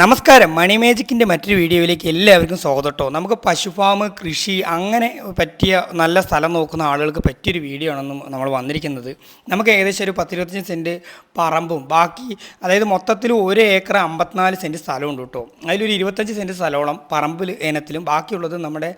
നമസ്കാരം. മണി മേജിക്കിന്റെ മറ്റൊരു വീഡിയോയിലേക്ക് എല്ലാവർക്കും സ്വാഗതം കേട്ടോ നമുക്ക് പശു ഫാം കൃഷി അങ്ങനെ പറ്റിയ നല്ല സ്ഥലം നോക്കുന്ന ആളുകൾക്ക് പറ്റിയൊരു വീഡിയോ ആണെന്ന് നമ്മൾ വന്നിരിക്കുന്നത്. നമുക്ക് ഏകദേശം ഒരു പത്തിരുപത്തഞ്ച് സെന്റ് പറമ്പും ബാക്കി അതായത് മൊത്തത്തിൽ ഒരു ഏക്കർ അമ്പത്തിനാല് സെന്റ് സ്ഥലമുണ്ട് കേട്ടോ അതിലൊരു ഇരുപത്തഞ്ച് സെന്റ് സ്ഥലമോളം പറമ്പിൽ ഇനത്തിലും ബാക്കിയുള്ളത് നമ്മുടെ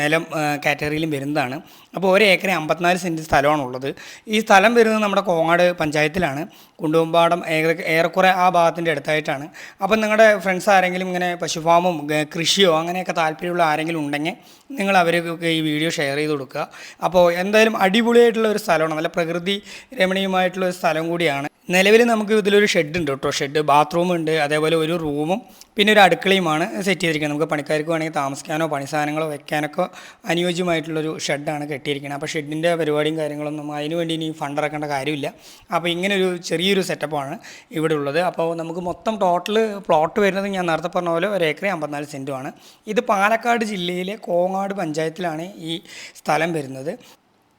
നിലം കാറ്റഗറിയിലും വരുന്നതാണ്. അപ്പോൾ ഒരു ഏക്കറെ അമ്പത്തിനാല് സെന്റ് സ്ഥലമാണുള്ളത്. ഈ സ്ഥലം വരുന്നത് നമ്മുടെ കോങ്ങാട് പഞ്ചായത്തിലാണ്. കുണ്ടുമ്പാടം ഏറെ ഏറെക്കുറെ ആ ഭാഗത്തിന്റെ അടുത്തായിട്ടാണ്. അപ്പം നിങ്ങളുടെ ഫ്രണ്ട്സ് ആരെങ്കിലും ഇങ്ങനെ പശുഫാമും ഫാമും കൃഷിയോ അങ്ങനെയൊക്കെ താല്പര്യമുള്ള ആരെങ്കിലും ഉണ്ടെങ്കിൽ നിങ്ങൾ അവർക്ക് ഈ വീഡിയോ ഷെയർ ചെയ്ത് കൊടുക്കുക. അപ്പോൾ എന്തായാലും അടിപൊളിയായിട്ടുള്ള ഒരു സ്ഥലമാണ്. നല്ല പ്രകൃതി രമണീയമായിട്ടുള്ള ഒരു സ്ഥലം കൂടിയാണ്. നിലവിൽ നമുക്ക് ഇതിലൊരു ഷെഡ് ഉണ്ട് കേട്ടോ. ഷെഡ് ബാത്റൂം ഉണ്ട് അതേപോലെ ഒരു റൂമും പിന്നെ ഒരു അടുക്കളയുമാണ് സെറ്റ് ചെയ്തിരിക്കുന്നത്. നമുക്ക് പണിക്കാർക്ക് വേണമെങ്കിൽ താമസിക്കാനോ പണി സാധനങ്ങളോ വെക്കാനൊക്കെ അനുയോജ്യമായിട്ടുള്ളൊരു ഷെഡാണ് കെട്ടിയിരിക്കുന്നത്. അപ്പോൾ ഷെഡിന്റെ പരിപാടിയും കാര്യങ്ങളൊന്നും അതിനുവേണ്ടി ഇനി ഫണ്ട് ഇറക്കേണ്ട കാര്യമില്ല. അപ്പോൾ ഇങ്ങനൊരു ചെറിയൊരു സെറ്റപ്പാണ് ഇവിടെ ഉള്ളത്. അപ്പോൾ നമുക്ക് മൊത്തം ടോട്ടൽ പ്ലോട്ട് വരുന്നത് ഞാൻ നേരത്തെ പറഞ്ഞ പോലെ ഒരു ഏക്കർ അമ്പത്തിനാല് സെന്റുമാണ് ഇത് പാലക്കാട് ജില്ലയിലെ കോങ്ങാട് പഞ്ചായത്തിലാണ് ഈ സ്ഥലം വരുന്നത്.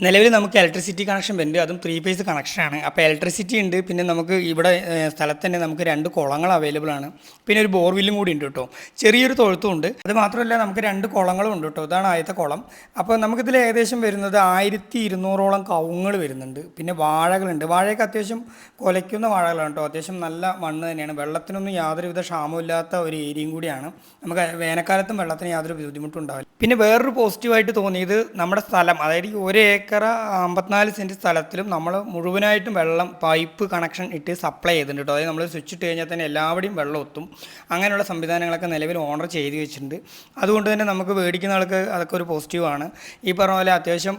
നിലവിൽ നമുക്ക് ഇലക്ട്രിസിറ്റി കണക്ഷൻ വരുന്നുണ്ട് അതും ത്രീ ഫേസ് കണക്ഷനാണ് അപ്പോൾ ഇലക്ട്രിസിറ്റി ഉണ്ട്. പിന്നെ നമുക്ക് ഇവിടെ സ്ഥലത്ത് തന്നെ നമുക്ക് രണ്ട് കുളങ്ങൾ അവൈലബിൾ ആണ്. പിന്നെ ഒരു ബോർവില്ലും കൂടി ഉണ്ട് കേട്ടോ. ചെറിയൊരു തൊഴുത്തും ഉണ്ട്. അത് മാത്രമല്ല നമുക്ക് രണ്ട് കുളങ്ങളും ഉണ്ട് കേട്ടോ. ഇതാണ് ആദ്യത്തെ കുളം. അപ്പോൾ നമുക്കിതിൽ ഏകദേശം വരുന്നത് ആയിരത്തി ഇരുന്നൂറോളം കവുങ്ങൾ വരുന്നുണ്ട്. പിന്നെ വാഴകളുണ്ട്. വാഴയൊക്കെ അത്യാവശ്യം കൊലയ്ക്കുന്ന വാഴകളാണ് കേട്ടോ. അത്യാവശ്യം നല്ല മണ്ണ് തന്നെയാണ്. വെള്ളത്തിനൊന്നും യാതൊരുവിധ ക്ഷാമമില്ലാത്ത ഒരു ഏരിയയും കൂടിയാണ്. നമുക്ക് വേനൽക്കാലത്തും വെള്ളത്തിന് യാതൊരു ബുദ്ധിമുട്ടും ഉണ്ടാവില്ല. പിന്നെ വേറൊരു പോസിറ്റീവായിട്ട് തോന്നിയത് നമ്മുടെ സ്ഥലം. അതായത് ഒരു ഏക്കർ അമ്പത്തിനാല് സെന്റ് സ്ഥലത്തിലും നമ്മൾ മുഴുവനായിട്ടും വെള്ളം പൈപ്പ് കണക്ഷൻ ഇട്ട് സപ്ലൈ ചെയ്തിട്ടുണ്ട് കേട്ടോ അതായത് നമ്മൾ സ്വിച്ച് ഇട്ട് കഴിഞ്ഞാൽ തന്നെ എല്ലാവിടെയും വെള്ളം എത്തും അങ്ങനെയുള്ള സംവിധാനങ്ങളൊക്കെ നിലവിൽ ഓണർ ചെയ്ത് വെച്ചിട്ടുണ്ട്. അതുകൊണ്ട് തന്നെ നമുക്ക് മേടിക്കുന്ന ആൾക്ക് അതൊക്കെ ഒരു പോസിറ്റീവാണ് ഈ പറഞ്ഞ പോലെ അത്യാവശ്യം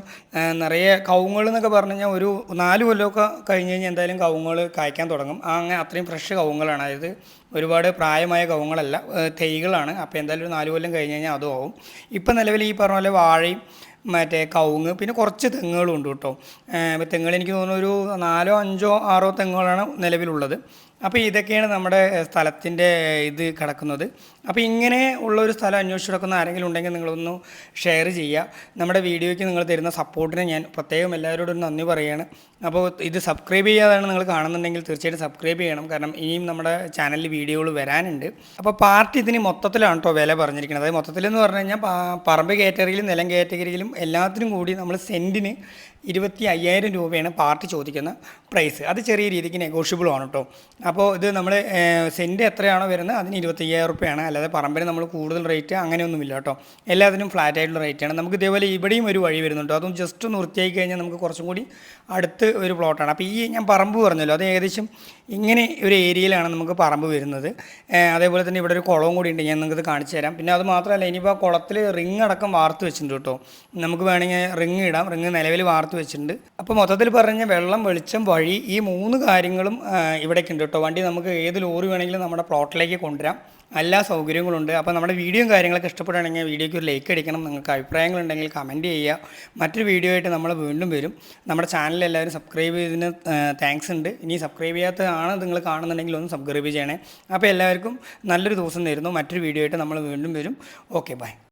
നിറയെ കവുങ്ങൾ എന്നൊക്കെ പറഞ്ഞു കഴിഞ്ഞാൽ ഒരു നാല് കൊല്ലമൊക്കെ കഴിഞ്ഞ് കഴിഞ്ഞാൽ എന്തായാലും കവുങ്ങൾ കായ്ക്കാൻ തുടങ്ങും. അങ്ങനെ അത്രയും ഫ്രഷ് കവുങ്ങളാണ് അതായത് ഒരുപാട് പ്രായമായ കവുങ്ങളല്ല തൈകളാണ്. അപ്പോൾ എന്തായാലും ഒരു നാല് കൊല്ലം കഴിഞ്ഞ് കഴിഞ്ഞാൽ അതും ആവും. ഇപ്പം നിലവിൽ ഈ പറഞ്ഞ പോലെ വാഴയും മറ്റേ കവുങ്ങ് പിന്നെ കുറച്ച് തെങ്ങുകളും ഉണ്ട് കേട്ടോ തെങ്ങുകൾ എനിക്ക് തോന്നുന്നു ഒരു നാലോ അഞ്ചോ ആറോ തെങ്ങുകളാണ് നിലവിലുള്ളത്. അപ്പോൾ ഇതൊക്കെയാണ് നമ്മുടെ സ്ഥലത്തിന്റെ ഇത് കിടക്കുന്നത്. അപ്പോൾ ഇങ്ങനെ ഉള്ള ഒരു സ്ഥലം അന്വേഷിച്ച് കിടക്കുന്ന ആരെങ്കിലും ഉണ്ടെങ്കിൽ നിങ്ങളൊന്ന് ഷെയർ ചെയ്യുക നമ്മുടെ വീഡിയോയ്ക്ക് നിങ്ങൾ തരുന്ന സപ്പോർട്ടിന് ഞാൻ പ്രത്യേകം എല്ലാവരോടും നന്ദി പറയുകയാണ് അപ്പോൾ ഇത് സബ്സ്ക്രൈബ് ചെയ്യാതാണ് നിങ്ങൾ കാണുന്നുണ്ടെങ്കിൽ തീർച്ചയായിട്ടും സബ്സ്ക്രൈബ് ചെയ്യണം. കാരണം ഇനിയും നമ്മുടെ ചാനലിൽ വീഡിയോകൾ വരാനുണ്ട്. അപ്പോൾ പാർട്ടി ഇതിന് മൊത്തത്തിലാണ് കേട്ടോ വില പറഞ്ഞിരിക്കുന്നത്. അതായത് മൊത്തത്തിലെന്ന് പറഞ്ഞു കഴിഞ്ഞാൽ പറമ്പ് കാറ്റഗറിയിലും നിലം കാറ്റഗറിയിലും എല്ലാത്തിനും കൂടി നമ്മൾ സെന്റിന് ഇരുപത്തി അയ്യായിരം രൂപയാണ് പാർട്ടി ചോദിക്കുന്ന പ്രൈസ് അത് ചെറിയ രീതിക്ക് നെഗോഷ്യബിൾ ആണ് കേട്ടോ അപ്പോൾ ഇത് നമ്മൾ സെന്റ് എത്രയാണോ വരുന്നത് അതിന് ഇരുപത്തി അയ്യായിരം റുപ്യയാണ് അല്ലാതെ പറമ്പിന് നമ്മൾ കൂടുതൽ റേറ്റ് അങ്ങനെയൊന്നുമില്ല കേട്ടോ എല്ലാത്തിനും ഫ്ലാറ്റ് ആയിട്ടുള്ള റേറ്റാണ് നമുക്ക് ഇതേപോലെ ഇവിടെയും ഒരു വഴി വരുന്നുണ്ട്. അതും ജസ്റ്റ് ഒന്ന് വൃത്തിയാക്കി കഴിഞ്ഞാൽ നമുക്ക് കുറച്ചും കൂടി അടുത്ത് ഒരു പ്ലോട്ടാണ് അപ്പോൾ ഈ ഞാൻ പറമ്പ് പറഞ്ഞല്ലോ അത് ഏകദേശം ഇങ്ങനെ ഒരു ഏരിയയിലാണ് നമുക്ക് പറമ്പ് വരുന്നത്. അതേപോലെ തന്നെ ഇവിടെ ഒരു കുളവും കൂടി ഉണ്ട്. ഞാൻ നിങ്ങൾക്ക് കാണിച്ചു തരാം. പിന്നെ അത് മാത്രമല്ല ഇനിയിപ്പോൾ ആ കുളത്തിൽ റിങ് അടക്കം വാർത്ത് വെച്ചിട്ടുണ്ട് കേട്ടോ നമുക്ക് വേണമെങ്കിൽ റിങ് ഇടാം. റിങ് നിലവിൽ വാർത്ത് വെച്ചിട്ടുണ്ട്. അപ്പോൾ മൊത്തത്തിൽ പറഞ്ഞ വെള്ളം വെളിച്ചം വഴി ഈ മൂന്ന് കാര്യങ്ങളും ഇവിടേക്ക് ഉണ്ട് കേട്ടോ. വണ്ടി നമുക്ക് ഏത് ലോറി വേണമെങ്കിലും നമ്മുടെ പ്ലോട്ടിലേക്ക് കൊണ്ടുവരാം. എല്ലാ സൗകര്യങ്ങളുണ്ട്. അപ്പോൾ നമ്മുടെ വീഡിയോയും കാര്യങ്ങളൊക്കെ ഇഷ്ടപ്പെടുകയാണെങ്കിൽ വീഡിയോയ്ക്ക് ഒരു ലൈക്ക് അടിക്കണം. നിങ്ങൾക്ക് അഭിപ്രായങ്ങളുണ്ടെങ്കിൽ കമന്റ് ചെയ്യുക. മറ്റൊരു വീഡിയോ ആയിട്ട് നമ്മൾ വീണ്ടും വരും. നമ്മുടെ ചാനൽ എല്ലാവരും സബ്സ്ക്രൈബ് ചെയ്തതിന് താങ്ക്സ് ഉണ്ട്. ഇനി സബ്സ്ക്രൈബ് ചെയ്യാത്തതാണ് നിങ്ങൾ കാണുന്നുണ്ടെങ്കിൽ ഒന്ന് സബ്സ്ക്രൈബ് ചെയ്യണേ. അപ്പോൾ എല്ലാവർക്കും നല്ലൊരു ദിവസം തരുന്നു മറ്റൊരു വീഡിയോ ആയിട്ട് നമ്മൾ വീണ്ടും വരും. Okay bye